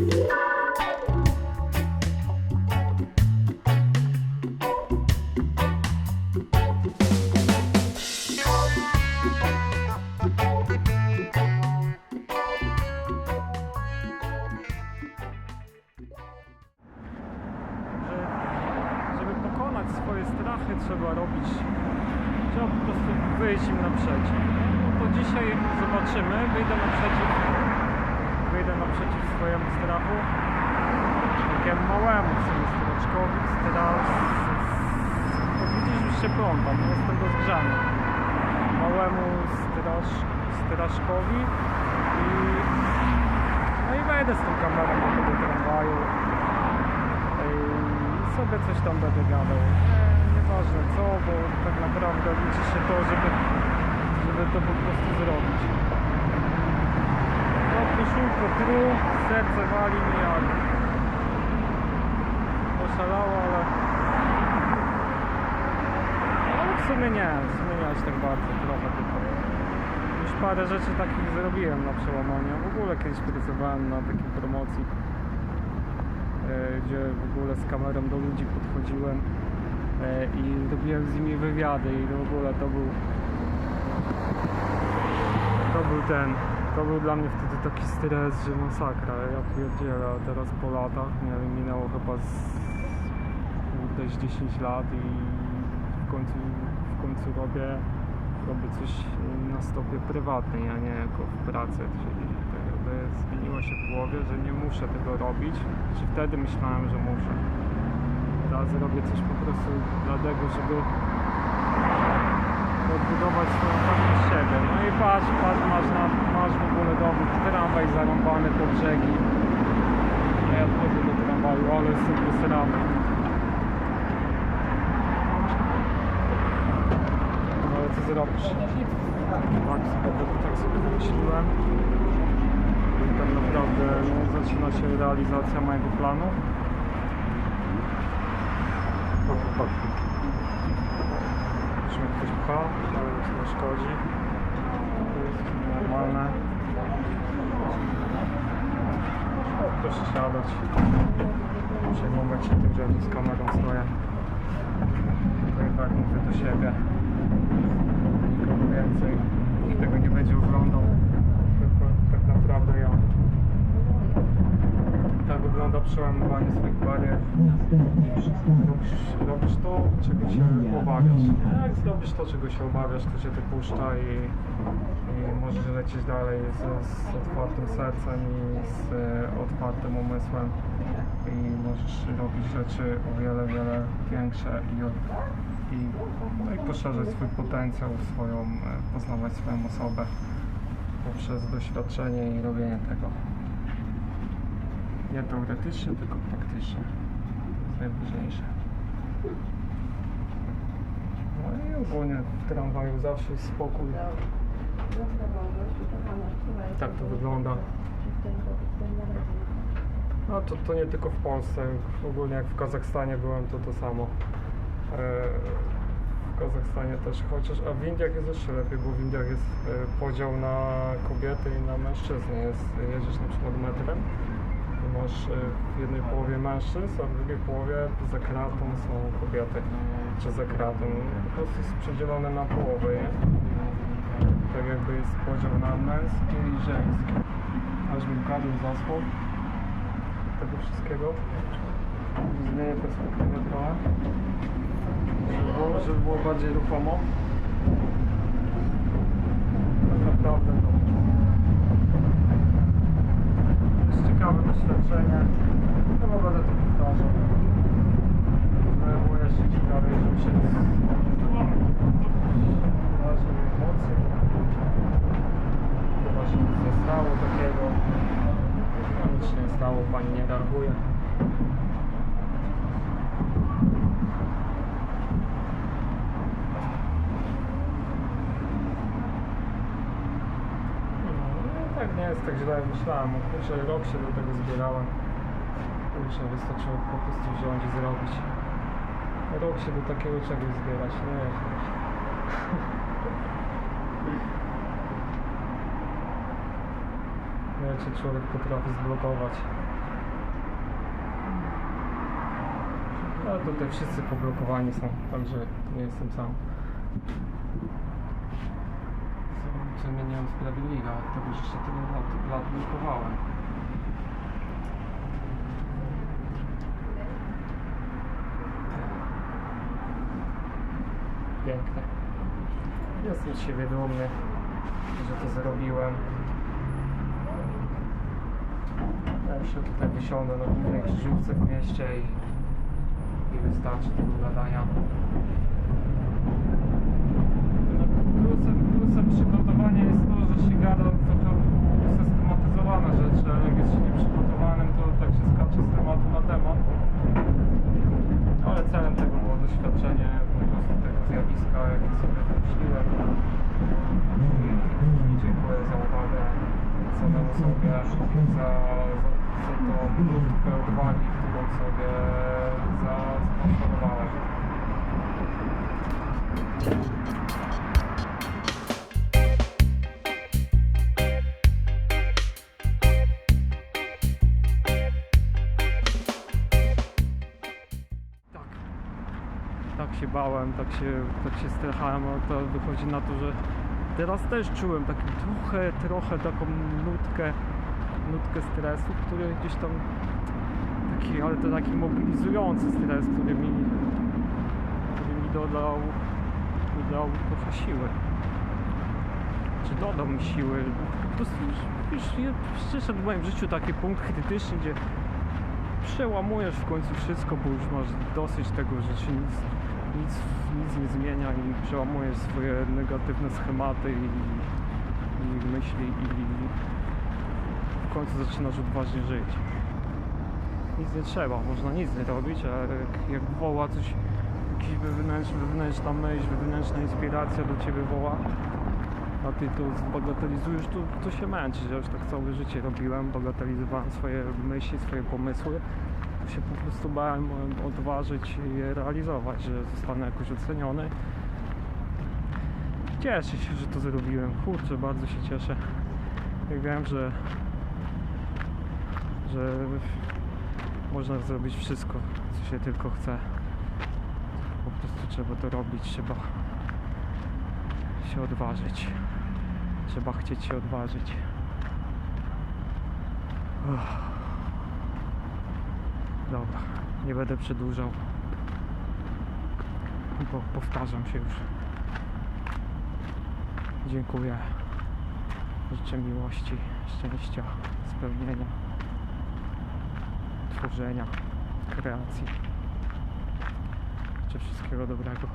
że żeby pokonać swoje strachy trzeba robić, trzeba po prostu wyjść im naprzeciw. No to dzisiaj zobaczymy, wyjdę naprzeciw, naprzeciw swojemu strachu, takiemu małemu straczkowi, straż, no widzisz już się plątam, no jestem rozgrzany, małemu straż, straszkowi i no i wejdę z tą kamerą do tego tramwaju i sobie coś tam będę gadał. Nie, nieważne co, bo tak naprawdę liczy się to, żeby, żeby to po prostu zrobić. Koszulko tru, serce wali mi jak oszalało, ale ale w sumie nie, w sumie nie aż tak bardzo, trochę tylko. Już parę rzeczy takich zrobiłem na przełamaniu. W ogóle kiedyś pracowałem na takiej promocji e, gdzie w ogóle z kamerą do ludzi podchodziłem e, i robiłem z nimi wywiady i w ogóle to był to był ten to był dla mnie wtedy taki stres, że masakra, ja pierdzielę, a teraz po latach, nie wiem, minęło chyba z kurde z 10 lat i w końcu, w końcu robię, robię coś na stopie prywatnej, a nie jako w pracy, czyli tak jakby zmieniło się w głowie, że nie muszę tego robić, czy wtedy myślałem, że muszę. Teraz robię coś po prostu dlatego, żeby odbudować swoją pewność siebie. No i patrz, patrz, masz, na, masz w ogóle dowód, tramwaj zarąbany po brzegi. A ja wchodzę do tramwaju, ale jestem posrany. No ale co zrobisz? Tak sobie, tak sobie wymyśliłem. Tak naprawdę no, zaczyna się realizacja mojego planu. Chodź, chodź. Już mnie ktoś pcha, ale nic nie szkodzi. Normalne. Proszę siadać. Przejmować się tym, że z kamerą stoję. To i tak mówię do siebie. Nikogo więcej. Nikt tego nie będzie oglądał. Tylko tak naprawdę ja. Przełamywanie swoich barier. Robisz, to, czego się obawiasz. Jak zrobisz to, czego się obawiasz, to cię to puszcza i, i możesz lecieć dalej z, z otwartym sercem i z e, otwartym umysłem i możesz robić rzeczy o wiele, wiele większe i, i, no i poszerzać swój potencjał, swoją, e, poznawać swoją osobę poprzez doświadczenie i robienie tego. Nie teoretycznie, tylko praktycznie. To najważniejsze. No i ogólnie w tramwaju zawsze jest spokój. Tak to wygląda. No to, to nie tylko w Polsce, ogólnie jak w Kazachstanie byłem, to to samo. E, W Kazachstanie też, chociaż, a w Indiach jest jeszcze lepiej, bo w Indiach jest e, podział na kobiety i na mężczyzn. Jest, jedziesz na przykład metrem, masz e, w jednej połowie mężczyzn, a w drugiej połowie za kratą są kobiety, czy za kratą. Po prostu jest przedzielone na połowę, nie? Tak jakby jest podział na męskie i żeńskie. Aż bym kabel zasłał tego wszystkiego. Zmienię perspektywę trochę. Żeby było, żeby było bardziej ruchomo. Tak naprawdę doświadczenie. Chyba będę to powtarzał. Było jeszcze ciekawiej, żeby się wyraziły emocje. Chyba się nic nie stało takiego. Nic się nie stało, pani nie reaguje. nie jest tak źle jak myślałem. Kurczę, rok się do tego zbierałem. Kurczę, wystarczyło po prostu wziąć i zrobić. Rok się do takiego czegoś zbierać, nie jest. Tak. No, Wiecie, człowiek potrafi zblokować. Ale tutaj wszyscy poblokowani są, także nie jestem sam. Co mnie nie usprawiedliwia od tego, że jeszcze tyle lat, lat blokowałem. Piękne. Jestem z siebie dumny, że to zrobiłem. Ja jeszcze tutaj wysiądę na głównej krzyżówce w mieście i, i wystarczy tego gadania. Plusem, plusem przygotowania jest to, że się gada trochę usystematyzowane rzeczy, ale jak jest się nieprzygotowanym, to tak się skacze z tematu na temat. Ale celem tego było doświadczenie tego zjawiska, jakie sobie wymyśliłem. I dziękuję za uwagę samemu sobie, za, za, za tą minutkę odwagi, którą sobie za, Tak się bałem, tak się, tak się strachałem, ale to wychodzi na to, że teraz też czułem taki trochę, trochę taką nutkę, nutkę stresu, który gdzieś tam taki, ale to taki mobilizujący stres, który mi, który mi dodał, dodał trochę siły. Czy dodał mi siły. Po prostu już, już przyszedł w moim życiu taki punkt krytyczny, gdzie przełamujesz w końcu wszystko, bo już masz dosyć tego, że się nic, nic, nic nie zmienia i przełamujesz swoje negatywne schematy i, i myśli i w końcu zaczynasz odważnie żyć. Nic nie trzeba, można nic nie robić, a jak, jak woła coś, jakiś wewnętrzny, wewnętrzna myśl, wewnętrzna inspiracja do ciebie woła, a ty to zbagatelizujesz, to, to się męczysz. Ja już tak całe życie robiłem, bagatelizowałem swoje myśli, swoje pomysły. Się po prostu bałem odważyć i realizować, że zostanę jakoś oceniony. Cieszę się, że to zrobiłem. Kurczę, bardzo się cieszę. Jak wiem, że, że można zrobić wszystko, co się tylko chce. Po prostu trzeba to robić, trzeba się odważyć. Trzeba chcieć się odważyć. Uff. Dobra, nie będę przedłużał. Bo powtarzam się już. Dziękuję. Życzę miłości, szczęścia, spełnienia, tworzenia, kreacji. Życzę wszystkiego dobrego.